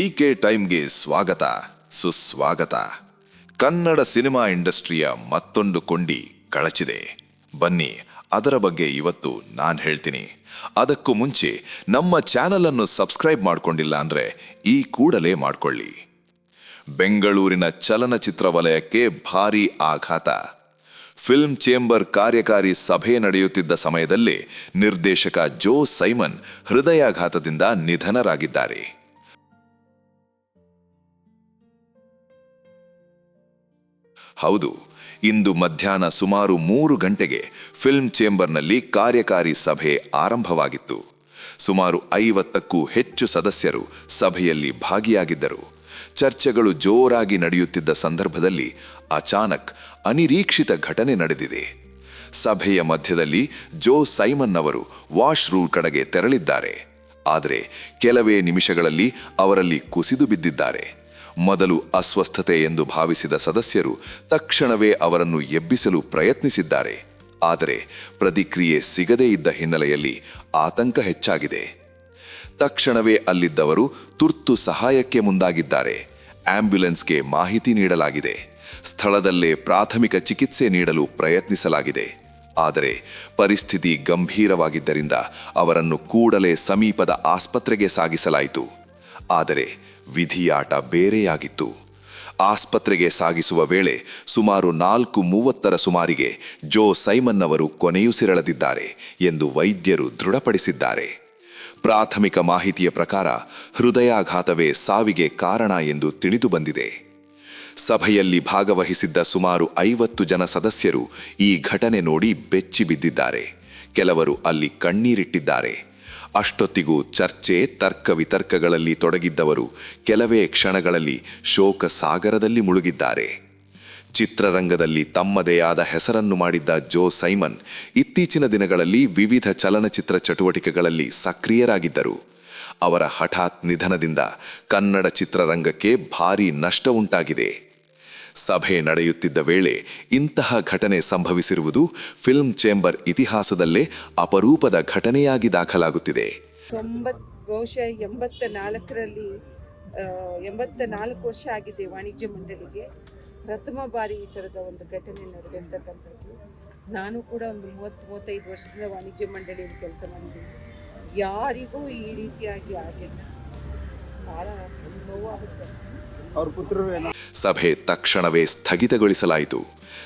P K ಟೈಮ್ಗೆ ಸ್ವಾಗತ, ಸುಸ್ವಾಗತ. ಕನ್ನಡ ಸಿನಿಮಾ ಇಂಡಸ್ಟ್ರಿಯ ಮತ್ತೊಂದು ಕೊಂಡಿ ಕಳಚಿದೆ. ಬನ್ನಿ, ಅದರ ಬಗ್ಗೆ ಇವತ್ತು ನಾನು ಹೇಳ್ತೀನಿ. ಅದಕ್ಕೂ ಮುಂಚೆ, ನಮ್ಮ ಚಾನಲ್ ಅನ್ನು ಸಬ್ಸ್ಕ್ರೈಬ್ ಮಾಡಿಕೊಂಡಿಲ್ಲ ಅಂದರೆ ಈ ಕೂಡಲೇ ಮಾಡ್ಕೊಳ್ಳಿ. ಬೆಂಗಳೂರಿನ ಚಲನಚಿತ್ರ ವಲಯಕ್ಕೆ ಭಾರೀ ಆಘಾತ. ಫಿಲ್ಮ್ ಚೇಂಬರ್ ಕಾರ್ಯಕಾರಿ ಸಭೆ ನಡೆಯುತ್ತಿದ್ದ ಸಮಯದಲ್ಲಿ ನಿರ್ದೇಶಕ ಜೋ ಸೈಮನ್ ಹೃದಯಾಘಾತದಿಂದ ನಿಧನರಾಗಿದ್ದಾರೆ. ಹೌದು, ಇಂದು ಮಧ್ಯಾಹ್ನ ಸುಮಾರು ಮೂರು ಗಂಟೆಗೆ ಫಿಲ್ಮ್ ಚೇಂಬರ್ನಲ್ಲಿ ಕಾರ್ಯಕಾರಿ ಸಭೆ ಆರಂಭವಾಗಿತ್ತು. ಸುಮಾರು ಐವತ್ತಕ್ಕೂ ಹೆಚ್ಚು ಸದಸ್ಯರು ಸಭೆಯಲ್ಲಿ ಭಾಗಿಯಾಗಿದ್ದರು. ಚರ್ಚೆಗಳು ಜೋರಾಗಿ ನಡೆಯುತ್ತಿದ್ದ ಸಂದರ್ಭದಲ್ಲಿ ಅಚಾನಕ್ ಅನಿರೀಕ್ಷಿತ ಘಟನೆ ನಡೆದಿದೆ. ಸಭೆಯ ಮಧ್ಯದಲ್ಲಿ ಜೋ ಸೈಮನ್ ಅವರು ವಾಶ್ರೂಮ್ ಕಡೆಗೆ ತೆರಳಿದ್ದಾರೆ. ಆದರೆ ಕೆಲವೇ ನಿಮಿಷಗಳಲ್ಲಿ ಅವರಲ್ಲಿ ಕುಸಿದು ಬಿದ್ದಿದ್ದಾರೆ. ಮೊದಲು ಅಸ್ವಸ್ಥತೆ ಎಂದು ಭಾವಿಸಿದ ಸದಸ್ಯರು ತಕ್ಷಣವೇ ಅವರನ್ನು ಎಬ್ಬಿಸಲು ಪ್ರಯತ್ನಿಸಿದ್ದಾರೆ. ಆದರೆ ಪ್ರತಿಕ್ರಿಯೆ ಸಿಗದೇ ಇದ್ದ ಹಿನ್ನೆಲೆಯಲ್ಲಿ ಆತಂಕ ಹೆಚ್ಚಾಗಿದೆ. ತಕ್ಷಣವೇ ಅಲ್ಲಿದ್ದವರು ತುರ್ತು ಸಹಾಯಕ್ಕೆ ಮುಂದಾಗಿದ್ದಾರೆ. ಆಂಬ್ಯುಲೆನ್ಸ್ಗೆ ಮಾಹಿತಿ ನೀಡಲಾಗಿದೆ. ಸ್ಥಳದಲ್ಲೇ ಪ್ರಾಥಮಿಕ ಚಿಕಿತ್ಸೆ ನೀಡಲು ಪ್ರಯತ್ನಿಸಲಾಗಿದೆ. ಆದರೆ ಪರಿಸ್ಥಿತಿ ಗಂಭೀರವಾಗಿದ್ದರಿಂದ ಅವರನ್ನು ಕೂಡಲೇ ಸಮೀಪದ ಆಸ್ಪತ್ರೆಗೆ ಸಾಗಿಸಲಾಯಿತು. ಆದರೆ ವಿಧಿಯಾಟ ಬೇರೆಯಾಗಿತ್ತು. ಆಸ್ಪತ್ರೆಗೆ ಸಾಗಿಸುವ ವೇಳೆ ಸುಮಾರು ನಾಲ್ಕು ಮೂವತ್ತರ ಸುಮಾರಿಗೆ ಜೋ ಸೈಮನ್ ಅವರು ಕೊನೆಯುಸಿರಳದಿದ್ದಾರೆ ಎಂದು ವೈದ್ಯರು ದೃಢಪಡಿಸಿದ್ದಾರೆ. ಪ್ರಾಥಮಿಕ ಮಾಹಿತಿಯ ಪ್ರಕಾರ ಹೃದಯಾಘಾತವೇ ಸಾವಿಗೆ ಕಾರಣ ಎಂದು ತಿಳಿದು ಬಂದಿದೆ. ಸಭೆಯಲ್ಲಿ ಭಾಗವಹಿಸಿದ್ದ ಸುಮಾರು ಐವತ್ತು ಜನ ಸದಸ್ಯರು ಈ ಘಟನೆ ನೋಡಿ ಬೆಚ್ಚಿ ಬಿದ್ದಿದ್ದಾರೆ ಕೆಲವರು ಅಲ್ಲಿ ಕಣ್ಣೀರಿಟ್ಟಿದ್ದಾರೆ. ಅಷ್ಟೊತ್ತಿಗೂ ಚರ್ಚೆ, ತರ್ಕ ವಿತರ್ಕಗಳಲ್ಲಿ ತೊಡಗಿದ್ದವರು ಕೆಲವೇ ಕ್ಷಣಗಳಲ್ಲಿ ಶೋಕ ಸಾಗರದಲ್ಲಿ ಮುಳುಗಿದ್ದಾರೆ. ಚಿತ್ರರಂಗದಲ್ಲಿ ತಮ್ಮದೇ ಆದ ಹೆಸರನ್ನು ಮಾಡಿದ್ದ ಜೋ ಸೈಮನ್ ಇತ್ತೀಚಿನ ದಿನಗಳಲ್ಲಿ ವಿವಿಧ ಚಲನಚಿತ್ರ ಚಟುವಟಿಕೆಗಳಲ್ಲಿ ಸಕ್ರಿಯರಾಗಿದ್ದರು. ಅವರ ಹಠಾತ್ ನಿಧನದಿಂದ ಕನ್ನಡ ಚಿತ್ರರಂಗಕ್ಕೆ ಭಾರೀ ನಷ್ಟ ಉಂಟಾಗಿದೆ. ಸಭೆ ನಡೆಯುತ್ತಿದ್ದ ವೇಳೆ ಇಂತಹ ಘಟನೆ ಸಂಭವಿಸಿರುವುದು ಫಿಲ್ಮ್ ಚೇಂಬರ್ ಇತಿಹಾಸದಲ್ಲೇ ಅಪರೂಪದ ಘಟನೆಯಾಗಿ ದಾಖಲಾಗುತ್ತಿದೆ. ಎಂಬತ್ತ ನಾಲ್ಕರಲ್ಲಿ ಎಂಬತ್ತ ನಾಲ್ಕು ವರ್ಷ ಆಗಿದೆ ವಾಣಿಜ್ಯ ಮಂಡಳಿಗೆ. ಪ್ರಥಮ ಬಾರಿ ಈ ಥರದ ಒಂದು ಘಟನೆ ನಡೆದಿರ್ತಕ್ಕಂಥದ್ದು. ನಾನು ಕೂಡ ಒಂದು ಮೂವತ್ತು, ಮೂವತ್ತೈದು ವರ್ಷದಿಂದ ವಾಣಿಜ್ಯ ಮಂಡಳಿಯಲ್ಲಿ ಕೆಲಸ ಮಾಡಿದ್ದೀನಿ. ಯಾರಿಗೂ ಈ ರೀತಿಯಾಗಿ ಆಗಿಲ್ಲ. ಭಾಳ ನೋವಾಗುತ್ತೆ ಸಭೆ ತಕ್ಷಣವೇ ಸ್ಥಗಿತಗೊಳಿಸಲಾಯಿತು.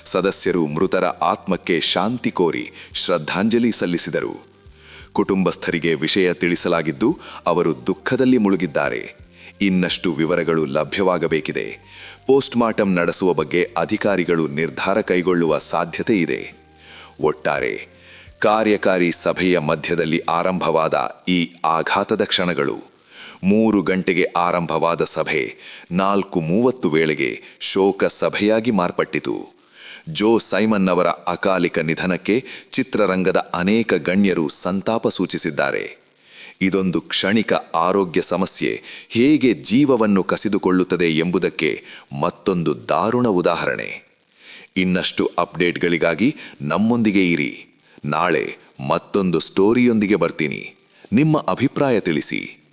ಸದಸ್ಯರು ಮೃತರ ಆತ್ಮಕ್ಕೆ ಶಾಂತಿ ಕೋರಿ ಶ್ರದ್ಧಾಂಜಲಿ ಸಲ್ಲಿಸಿದರು. ಕುಟುಂಬಸ್ಥರಿಗೆ ವಿಷಯ ತಿಳಿಸಲಾಗಿದ್ದು, ಅವರು ದುಃಖದಲ್ಲಿ ಮುಳುಗಿದ್ದಾರೆ. ಇನ್ನಷ್ಟು ವಿವರಗಳು ಲಭ್ಯವಾಗಬೇಕಿದೆ. ಪೋಸ್ಟ್ಮಾರ್ಟಂ ನಡೆಸುವ ಬಗ್ಗೆ ಅಧಿಕಾರಿಗಳು ನಿರ್ಧಾರ ಕೈಗೊಳ್ಳುವ ಸಾಧ್ಯತೆ ಇದೆ. ಒಟ್ಟಾರೆ, ಕಾರ್ಯಕಾರಿ ಸಭೆಯ ಮಧ್ಯದಲ್ಲಿ ಆರಂಭವಾದ ಈ ಆಘಾತದ ಕ್ಷಣಗಳು. ಮೂರು ಗಂಟೆಗೆ ಆರಂಭವಾದ ಸಭೆ ನಾಲ್ಕು ಮೂವತ್ತು ವೇಳೆಗೆ ಶೋಕ ಸಭೆಯಾಗಿ ಮಾರ್ಪಟ್ಟಿತು. ಜೋ ಸೈಮನ್ ಅವರ ಅಕಾಲಿಕ ನಿಧನಕ್ಕೆ ಚಿತ್ರರಂಗದ ಅನೇಕ ಗಣ್ಯರು ಸಂತಾಪ ಸೂಚಿಸಿದ್ದಾರೆ. ಇದೊಂದು ಕ್ಷಣಿಕ ಆರೋಗ್ಯ ಸಮಸ್ಯೆ ಹೇಗೆ ಜೀವವನ್ನು ಕಸಿದುಕೊಳ್ಳುತ್ತದೆ ಎಂಬುದಕ್ಕೆ ಮತ್ತೊಂದು ದಾರುಣ ಉದಾಹರಣೆ. ಇನ್ನಷ್ಟು ಅಪ್ಡೇಟ್ಗಳಿಗಾಗಿ ನಮ್ಮೊಂದಿಗೆ ಇರಿ. ನಾಳೆ ಮತ್ತೊಂದು ಸ್ಟೋರಿಯೊಂದಿಗೆ ಬರ್ತೀನಿ. ನಿಮ್ಮ ಅಭಿಪ್ರಾಯ ತಿಳಿಸಿ.